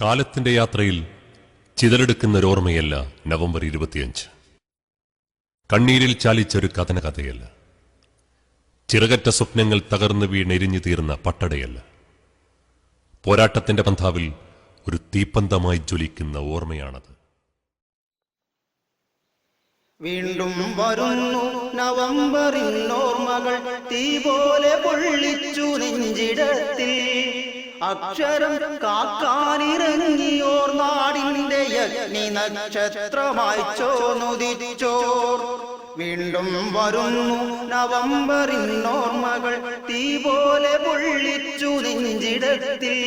കാലത്തിന്റെ യാത്രയിൽ ചിതലെടുക്കുന്നൊരോർമ്മയല്ല നവംബർ ഇരുപത്തിയഞ്ച്. കണ്ണീരിൽ ചാലിച്ചൊരു കഥന കഥയല്ല ചിറകറ്റ സ്വപ്നങ്ങൾ തകർന്നു വീണെരിഞ്ഞു തീർന്ന പട്ടടയല്ല. പോരാട്ടത്തിന്റെ പന്ഥാവിൽ ഒരു തീപ്പന്തമായി ജ്വലിക്കുന്ന ഓർമ്മയാണത്. വീണ്ടും വരുന്നു നവംബറിൻ ഓർമ്മകൾ തീ പോലെ പൊള്ളിച്ചു നെഞ്ചിടത്തിൽ. അക്ഷരം കാക്കാനിറങ്ങിയോർ നാടിന്റെ യജ്ഞി നക്ഷത്രമായി ചോനുദിച്ചോർ വീണ്ടും വരുന്നു നവംബറിൻ തീ പോലെ പൊള്ളിച്ചു നെഞ്ചിടത്തിൽ.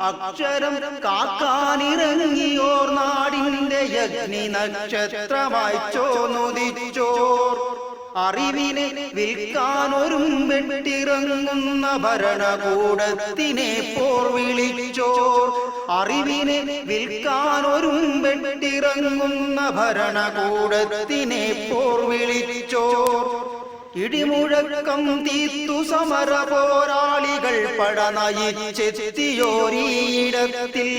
അക്ഷരം കാക്കാനിറങ്ങിയോർ നാടിന്റെ യജ്ഞി നക്ഷത്രമായി ചോനുദിച്ചോർ അറിവിനെ വിൽക്കാനൊരുമ്പെട്ടിറങ്ങുന്ന ഭരണകൂടത്തിനെ പോർ വിളിച്ചോർ. അറിവിനെ വിൽക്കാനൊരുമ്പെട്ടിറങ്ങുന്ന ഭരണകൂടത്തിനെ പോർ വിളിച്ചോർ. ഇടിമുഴക്കം തീർത്തു സമര പോരാളികൾ പടനയിച്ചെത്തിയോരീടത്തിൽ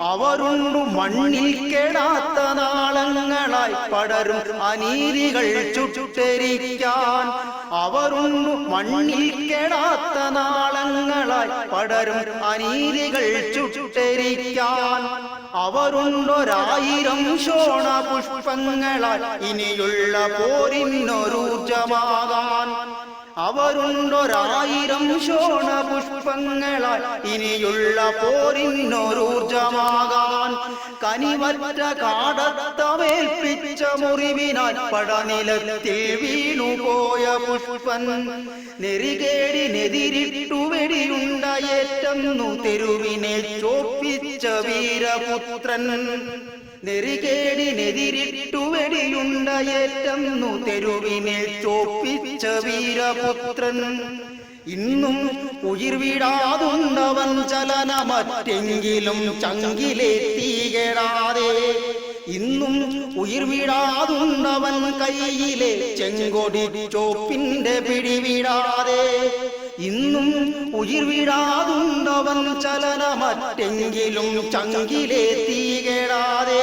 അവരുണ്ടു മണ്ണിൽ കേടാത്ത നാളങ്ങളായി പടരും അനീതികൾ ചുട്ടരിക്കാൻ. അവരുണ്ടു മണ്ണിൽ കേടാത്ത നാളങ്ങളായി പടരും അനീതികൾ ചുട്ടരിക്കാൻ. അവരുണ്ടൊരായിരം ശോണ പുഷ്പങ്ങളാൽ ഇനിയുള്ള പോരിനൊരൂർജമാകാൻ. അവരുണ്ടൊരായിരം ശോണ പുഷ്പങ്ങളാൽ ഇനിയുള്ള പോരിന്നൊരൂർജമാകാൻ കനിവറ്റ കാടത്തമേൽപ്പിച്ച മുറിവിനാൽ പടനിലത്തിൽ വീണുപോയ പുഷ്പൻ നെറികേടിനെതിരിട്ടു വെടിയുണ്ടയേറ്റന്നു തെരുവിനെ ചോപ്പിച്ച വീരപുത്രൻ. നെറികേടിനെതിരിട്ടു വെടിയുണ്ടയേറ്റന്നു തെരുവിനെ ചോപ്പിച്ച വീരപുത്രൻ. ഇന്നും ഉയിർവിടാതുണ്ടവൻ ചലനമറ്റെങ്കിലും ചങ്കിലെ തീകെടാതെ. ഇന്നും ഉയിർവിടാതുണ്ടവൻ കയ്യിലെ ചെങ്കൊടി ചോപ്പിന്റെ പിടിവിടാതെ. ഇന്നും ഉയർവിടാതുണ്ടവൻ ചലന മറ്റെങ്കിലും ചങ്കിലെ തീകേടാതെ.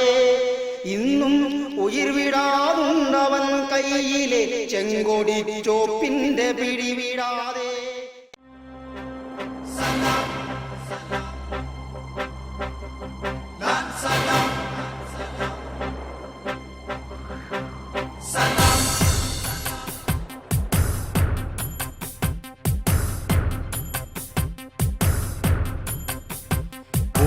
ഇന്നും ഉയിർവിടാതുണ്ടവൻ കയ്യിലെ ചെങ്കൊടി ചോപ്പിന്റെ പിടിവിടാതെ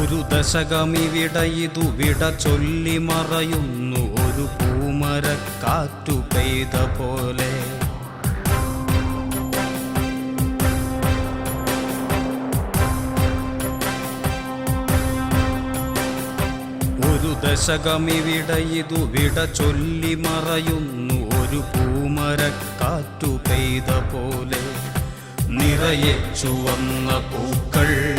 ഒരു ദശകമിവിടയിതു വിട ചൊല്ലി മറയുന്നു. ഒരു പൂമര കാറ്റു പെയ്ത പോലെ. ഒരു ദശകമിവിടയിതു വിട ചൊല്ലി മറയുന്നു. ഒരു പൂമര കാറ്റു പെയ്ത പോലെ. നിറയെ ചുവന്ന പൂക്കൾ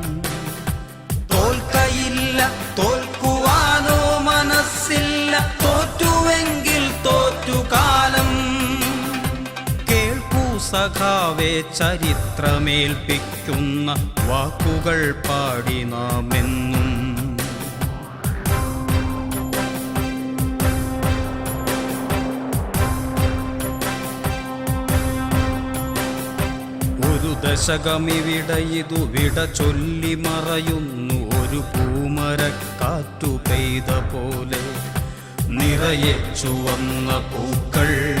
സഖാവേ ചരിത്രമേൽപ്പിക്കുന്ന വാക്കുകൾ പാടി നാമെന്നും. ഒരു ദശകമിവിട ഇതു വിട ചൊല്ലി മറയുന്നു. ഒരു പൂമരക്കാറ്റു പെയ്ത പോലെ നിറയെ ചുവന്ന പൂക്കൾ.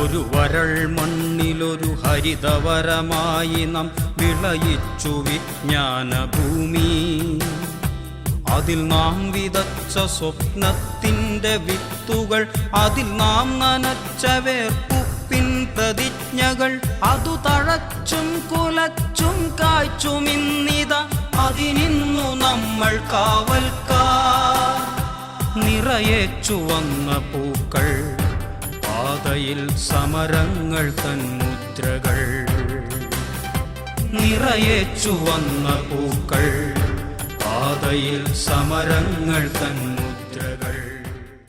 ഒരു വരൾ മണ്ണിലൊരു ഹരിതവരമായി നാം വിളയിച്ചു വിജ്ഞാന ഭൂമി അതിൽ നാം വിതച്ച സ്വപ്നത്തിന്റെ വിത്തുകൾ അതിൽ നാം നനച്ച വേർപ്പുപ്പിൻ പ്രതിജ്ഞകൾ അതു തഴച്ചും കുലച്ചും കായ്ച്ചും ഇന്നിത. അതിനിന്നു നമ്മൾ കാവൽക്കാർ. നിറയേച്ചു വന്ന പൂക്കൾ പാതയിൽ സമരങ്ങൾ തൻ മുദ്രകൾ. നിറയേച്ചു വന്ന പൂക്കൾ പാതയിൽ സമരങ്ങൾ തൻ